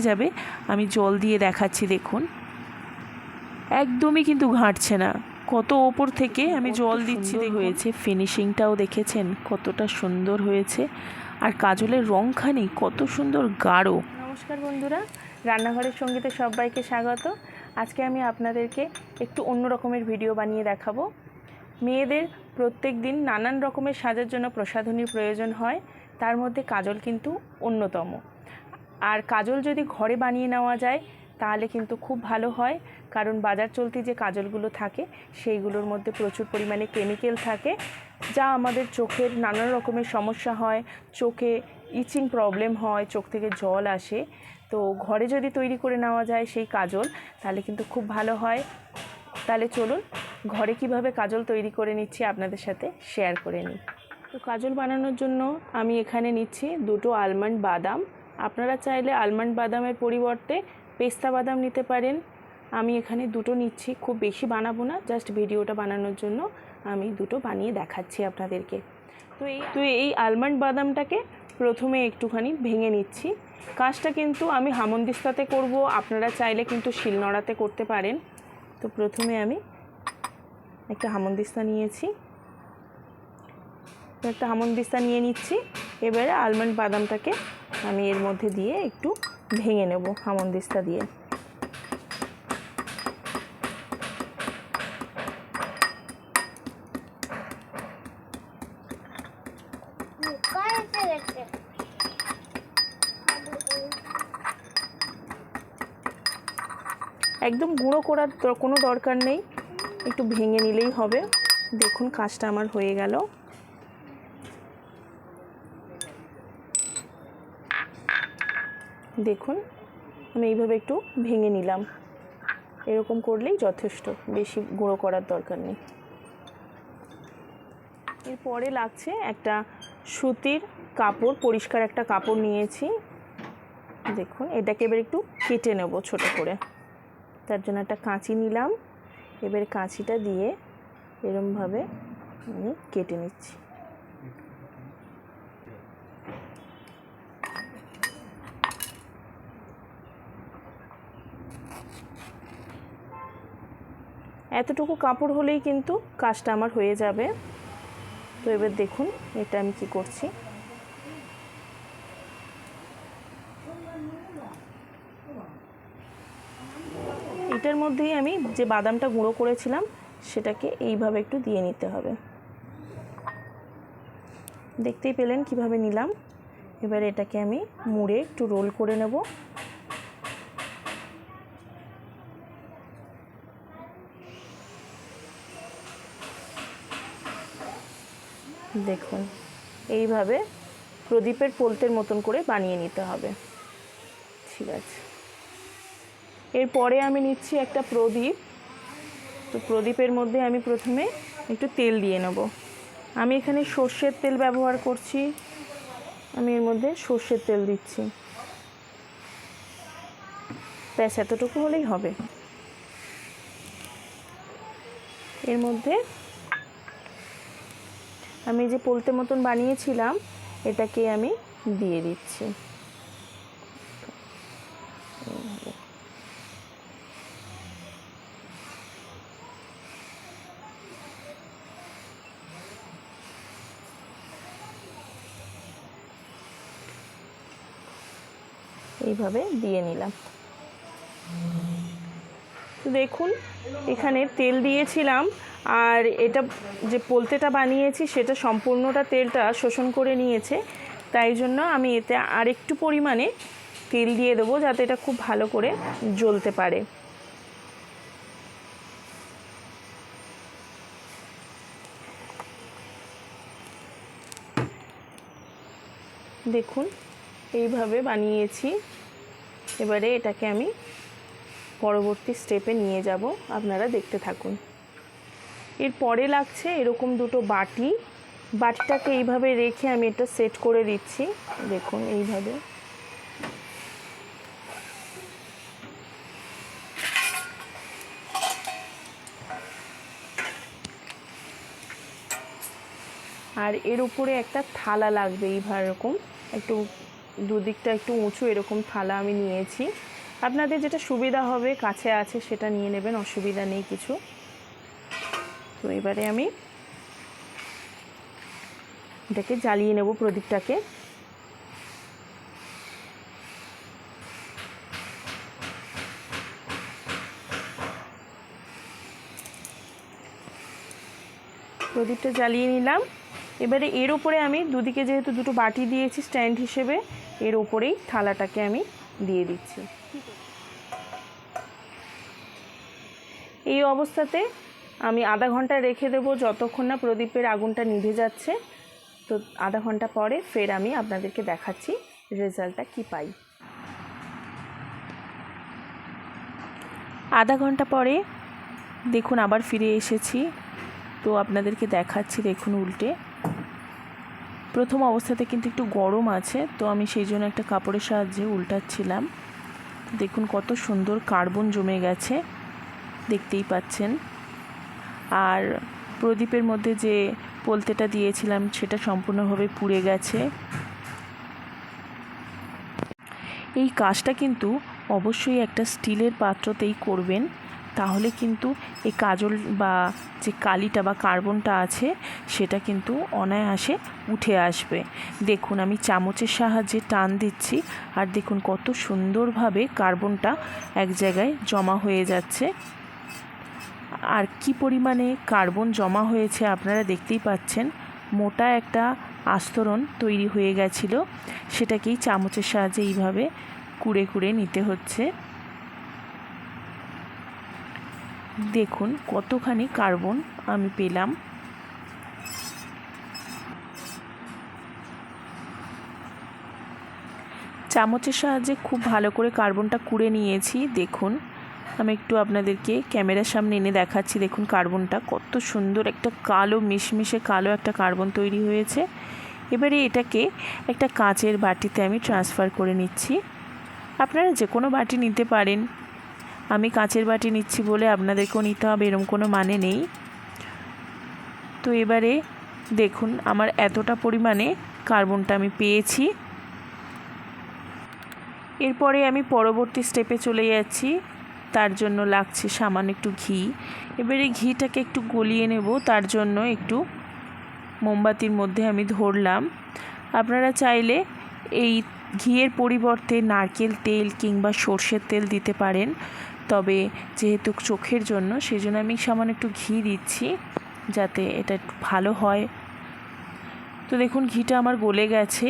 যাবে। আমি জল দিয়ে দেখাচ্ছি দেখুন। একদমই কিন্তু ঘাঁটছে না। কত ওপর থেকে আমি জল দিচ্ছি হয়েছে। ফিনিশিংটাও দেখেছেন কতটা সুন্দর হয়েছে। আর কাজলের রংখানি কত সুন্দর গাঢ়। নমস্কার বন্ধুরা রান্নাঘরের সঙ্গীতে সবাইকে স্বাগত। আজকে আমি আপনাদেরকে একটু অন্য রকমের ভিডিও বানিয়ে দেখাবো। মেয়েদের প্রত্যেক দিন নানান রকমের সাজার জন্য প্রসাধনীর প্রয়োজন হয়। তার মধ্যে কাজল কিন্তু অন্যতম। আর কাজল যদি ঘরে বানিয়ে নেওয়া যায়, তাহলে কিন্তু খুব ভালো হয়। কারণ বাজার চলতি যে কাজলগুলো থাকে, সেইগুলোর মধ্যে প্রচুর পরিমাণে কেমিক্যাল থাকে, যা আমাদের চোখের নানান রকমের সমস্যা হয়। চোখে ইচিং প্রবলেম হয়, চোখ থেকে জল আসে। তো ঘরে যদি তৈরি করে নেওয়া যায় সেই কাজল, তাহলে কিন্তু খুব ভালো হয়। তাহলে চলুন, ঘরে কীভাবে কাজল তৈরি করে নিচ্ছি আপনাদের সাথে শেয়ার করে নিই। তো কাজল বানানোর জন্য আমি এখানে নিচ্ছি দুটো আলমন্ড বাদাম। আপনারা চাইলে আলমন্ড বাদামের পরিবর্তে পেস্তা বাদাম নিতে পারেন। আমি এখানে দুটো নিচ্ছি, খুব বেশি বানাবো না জাস্ট ভিডিওটা বানানোর জন্য আমি দুটো বানিয়ে দেখাচ্ছি আপনাদেরকে। তো এই তো এই আলমন্ড বাদামটাকে প্রথমে একটুখানি ভেঙে নিচ্ছি। কাজটা কিন্তু আমি হামন্দিস্তাতে করব, আপনারা চাইলে কিন্তু শিলনোড়াতে করতে পারেন। তো প্রথমে আমি একটা হামন্দিস্তা নিয়েছি। একটা হামন্দিস্তা নিয়ে নিচ্ছি। এবারে আলমন্ড বাদামটাকে আমি এর মধ্যে দিয়ে একটু ভেঙে নেব হামন হামন্দিস্তা দিয়ে। একদম গুঁড়ো করার কোনো দরকার নেই। একটু ভেঙে নিলেই হবে। দেখুন কাজটা আমার হয়ে গেল। দেখুন, আমি এইভাবে একটু ভেঙে নিলাম। এরকম করলেই যথেষ্ট, বেশি গুঁড়ো করার দরকার নেই। এরপরে লাগছে একটা সুতির কাপড়, পরিষ্কার একটা কাপড় নিয়েছি। দেখুন, এটাকে এবার একটু কেটে নেব ছোট করে। তার জন্য একটা কাঁচি নিলাম। এবার কাঁচিটা দিয়ে এরমভাবে আমি কেটে নিচ্ছি। এতটুকু কাপড় হলেই কিন্তু কাজটা আমার হয়ে যাবে। তো এবার দেখুন এটা আমি কি করছি। এটার মধ্যেই আমি যে বাদামটা গুঁড়ো করেছিলাম, সেটাকে এইভাবে একটু দিয়ে নিতে হবে। দেখতেই পেলেন কীভাবে নিলাম। এবার এটাকে আমি মুড়ে একটু রোল করে নেব। দেখুন, এইভাবে প্রদীপের পোলতের মতন করে বানিয়ে নিতে হবে। ঠিক আছে। এরপরে আমি নিচ্ছি একটা প্রদীপ। তো প্রদীপের মধ্যে আমি প্রথমে একটু তেল দিয়ে নেব। আমি এখানে সর্ষের তেল ব্যবহার করছি। আমি এর মধ্যে সর্ষের তেল দিচ্ছি। ব্যাস, এতটুকু হলেই হবে। এর মধ্যে আমি যে পোলতে মতন বানিয়েছিলাম এটাকে আমি দিয়ে দিচ্ছি। এইভাবে দিয়ে নিলাম। দেখুন এখানে তেল দিয়েছিলাম, আর এটা যে পোলতেটা বানিয়েছি সেটা সম্পূর্ণটা তেলটা শোষণ করে নিয়েছে। তাই জন্য আমি এতে আরেকটু পরিমাণে তেল দিয়ে দেবো যাতে এটা খুব ভালো করে জ্বলতে পারে। দেখুন, এইভাবে বানিয়েছি। এবারে এটাকে আমি পরবর্তী স্টেপে নিয়ে যাব, আপনারা দেখতে থাকুন। এর পরে লাগছে এরকম দুটো বাটি। বাটিটাকে এইভাবে রেখে আমি এটা সেট করে দিচ্ছি। দেখুন এইভাবে। আর এর উপরে একটা থালা লাগবে এইভাবে এরকম। একটু দুদিকটা একটু উঁচু এরকম থালা আমি নিয়েছি। আপনাদের যেটা সুবিধা হবে, কাছে আছে, সেটা নিয়ে নেবেন, অসুবিধা নেই কিছু। তো এবারে আমি এটাকে জ্বালিয়ে নেব প্রদীপটাকে। প্রদীপটা জ্বালিয়ে নিলাম। এবারে এর উপরে আমি দুদিকে যেহেতু দুটো বাটি দিয়েছি, স্ট্যান্ড হিসেবে, এর উপরেই থালাটাকে আমি দিয়ে দিচ্ছি। এই অবস্থাতে আমি আধা ঘণ্টা রেখে দেবো যতক্ষণ না প্রদীপের আগুনটা নিভে যাচ্ছে। তো আধা ঘণ্টা পরে ফের আমি আপনাদেরকে দেখাচ্ছি রেজাল্টটা কি পাই। আধা ঘণ্টা পরে দেখুন আবার ফিরে এসেছি। তো আপনাদেরকে দেখাচ্ছি, দেখুন উল্টে। প্রথম অবস্থাতে কিন্তু একটু গরম আছে, তো আমি সেই জন্য একটা কাপড়ের সাহায্যে উল্টাচ্ছিলাম। দেখুন কত সুন্দর কার্বন জমে গেছে। দেখতেই পাচ্ছেন। আর প্রদীপের মধ্যে যে পোলতেটা দিয়েছিলাম, সেটা সম্পূর্ণভাবে পুড়ে গেছে। এই কাজটা কিন্তু অবশ্যই একটা স্টিলের পাত্রতেই করবেন। তাহলে কিন্তু এই কাজল বা যে কালিটা বা কার্বনটা আছে, সেটা কিন্তু অনায়াসে উঠে আসবে। দেখুন, আমি চামচের সাহায্যে টান দিচ্ছি, আর দেখুন কত সুন্দরভাবে কার্বনটা এক জায়গায় জমা হয়ে যাচ্ছে। আর কি পরিমাণে কার্বন জমা হয়েছে আপনারা দেখতেই পাচ্ছেন, মোটা একটা আস্তরণ তৈরি হয়ে গেছিল। সেটাকেই চামচের সাহায্যে এইভাবে কুড়ে কুড়ে নিতে হচ্ছে। দেখুন কতখানি কার্বন আমি পেলাম। চামচের সাহায্যে খুব ভালো করে কার্বনটা কুড়ে নিয়েছি, দেখুন। আমি একটু আপনাদেরকে ক্যামেরার সামনে এনে দেখাচ্ছি। দেখুন কার্বনটা কত সুন্দর একটা কালো, মিশমিশে কালো একটা কার্বন তৈরি হয়েছে। এবারে এটাকে একটা কাঁচের বাটিতে আমি ট্রান্সফার করে নিচ্ছি। আপনারা যে কোনো বাটি নিতে পারেন। আমি কাঁচের বাটি নিচ্ছি বলে আপনাদেরকেও নিতে হবে, এরম কোনো মানে নেই। তো এবারে দেখুন আমার এতটা পরিমাণে কার্বনটা আমি পেয়েছি। এরপরে আমি পরবর্তী স্টেপে চলে যাচ্ছি। তার জন্য লাগছে সামান্য একটু ঘি। এবারে ঘিটাকে একটু গলিয়ে নেব, তার জন্য একটু মোমবাতির মধ্যে আমি ধরলাম। আপনারা চাইলে এই ঘিয়ের পরিবর্তে নারকেল তেল কিংবা সর্ষের তেল দিতে পারেন। তবে যেহেতু চোখের জন্য সেই জন্য আমি সামান্য একটু ঘি দিচ্ছি যাতে এটা একটু ভালো হয়। তো দেখুন, ঘিটা আমার গলে গেছে।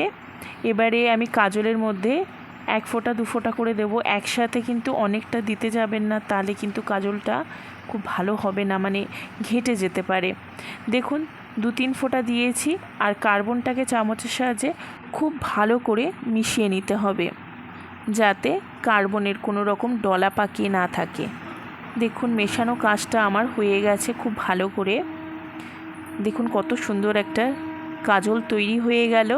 এবারে আমি কাজলের মধ্যে এক ফোঁটা, দু ফোঁটা করে দেবো। একসাথে কিন্তু অনেকটা দিতে যাবেন না, তাহলে কিন্তু কাজলটা খুব ভালো হবে না মানে ঘেটে যেতে পারে। দেখুন, দু তিন ফোঁটা দিয়েছি, আর কার্বনটাকে চামচের সাহায্যে খুব ভালো করে মিশিয়ে নিতে হবে, যাতে কার্বনের কোনো রকম ডলা পাকিয়ে না থাকে। দেখুন, মেশানো কাজটা আমার হয়ে গেছে খুব ভালো করে। দেখুন, কত সুন্দর একটা কাজল তৈরি হয়ে গেল।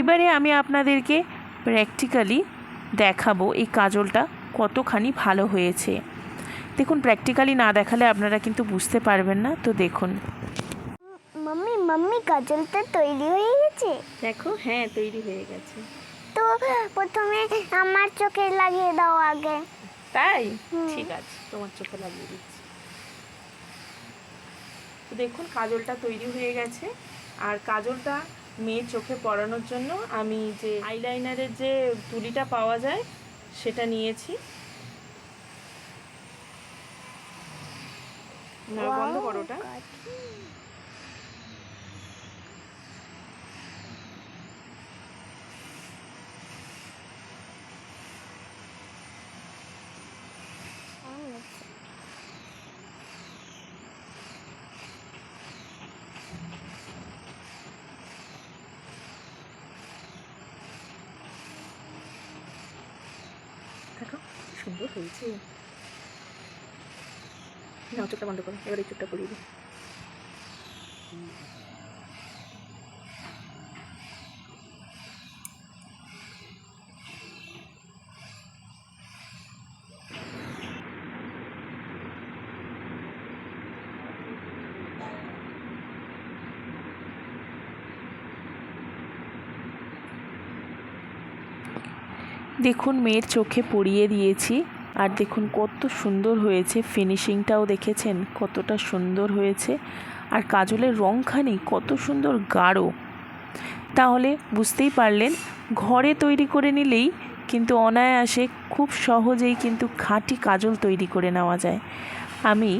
এবারে আমি আপনাদেরকে প্র্যাকটিক্যালি দেখাবো এই কাজলটা কতখানি ভালো হয়েছে। দেখুন প্র্যাকটিক্যালি না দেখালে আপনারা কিন্তু বুঝতে পারবেন না। তো দেখুন। মাম্মি মাম্মি কাজলটা তৈরি হয়ে গেছে? দেখো হ্যাঁ তৈরি হয়ে গেছে। তো প্রথমে আমার চোখে লাগিয়ে দাও আগে। তাই? হুম। ঠিক আছে তোমার চোখে লাগিয়ে দিচ্ছি। তো দেখুন কাজলটা তৈরি হয়ে গেছে। আর কাজলটা মেয়ের চোখে পরানোর জন্য আমি যে আইলাইনারের যে তুলিটা পাওয়া যায় সেটা নিয়েছি। না বন্ধ করো ওটা দেখো কি সুন্দর হয়েছে। না চোখটা বন্ধ করো। এবার এই চোখটা পরিয়ে দিই দেখুন মেয়ের চোখে পরিয়ে দিয়েছি, আর দেখুন কত সুন্দর হয়েছে। ফিনিশিংটাও দেখেছেন, কতটা সুন্দর হয়েছে। আর কাজলের রংখানি কত সুন্দর গাঢ়। তাহলে বুঝতেই পারলেন, ঘরে তৈরি করে নিলেই কিন্তু অনায়াসে খুব সহজেই কিন্তু খাঁটি কাজল তৈরি করে নেওয়া যায়। আমি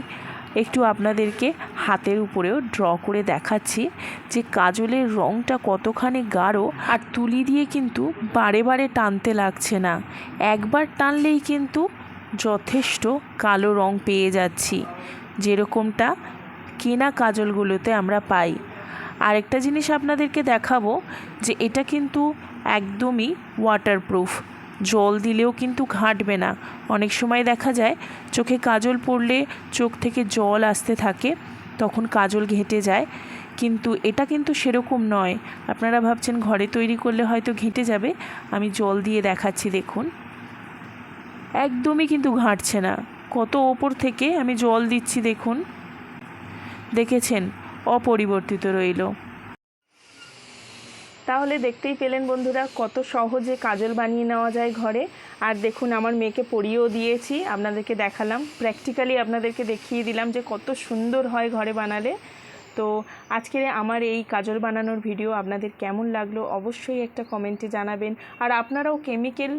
একটু আপনাদেরকে হাতের উপরেও ড্র করে দেখাচ্ছি যে কাজলের রঙটা কতখানি গাঢ় আর তুলি দিয়ে কিন্তু বারে বারে টানতে লাগছে না। একবার টানলেই কিন্তু যথেষ্ট কালো রং পেয়ে যাচ্ছি। যেরকমটা কেনা কাজলগুলোতে আমরা পাই। আরেকটা জিনিস আপনাদেরকে দেখাবো যে এটা কিন্তু একদমই ওয়াটারপ্রুফ জল দিলেও কিন্তু ঘাঁটবে না। অনেক সময় দেখা যায়, চোখে কাজল পড়লে চোখ থেকে জল আসতে থাকে, তখন কাজল ঘেঁটে যায়। কিন্তু এটা কিন্তু সেরকম নয়। আপনারা ভাবছেন ঘরে তৈরি করলে হয়তো ঘেঁটে যাবে। আমি জল দিয়ে দেখাচ্ছি, দেখুন। একদমই কিন্তু ঘাঁটছে না। কত ওপর থেকে আমি জল দিচ্ছি, দেখুন। দেখেছেন, অপরিবর্তিত রইল। তাহলে দেখতেই পেলেন বন্ধুরা, কত সহজে কাজল বানিয়ে নেওয়া যায় ঘরে। আর দেখুন, আমার মেয়েকে পরিয়েও দিয়েছি, আপনাদেরকে দেখালাম। প্র্যাকটিক্যালি আপনাদেরকে দেখিয়ে দিলাম যে কত সুন্দর হয় ঘরে বানালে। তো আজকের আমার এই কাজল বানানোর ভিডিও আপনাদের কেমন লাগল অবশ্যই একটা কমেন্টে জানাবেন। আর আপনারাও কেমিক্যাল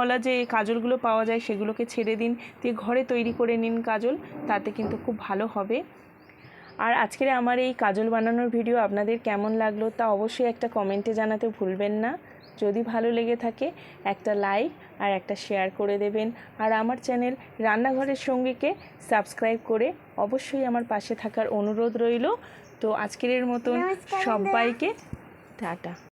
ওলা যে কাজলগুলো পাওয়া যায় সেগুলোকে ছেড়ে দিন, দিয়ে ঘরে তৈরি করে নিন কাজল, তাতে কিন্তু খুব ভালো হবে। আর আজকের আমার এই কাজল বানানোর ভিডিও আপনাদের কেমন লাগল তা অবশ্যই একটা কমেন্টে জানাতে ভুলবেন না। যদি ভালো লেগে থাকে একটা লাইক আর একটা শেয়ার করে দেবেন। আর আমার চ্যানেল রান্নাঘরের সঙ্গীকে সাবস্ক্রাইব করে অবশ্যই আমার পাশে থাকার অনুরোধ রইল। তো আজকের মতন। সবাইকে টাটা।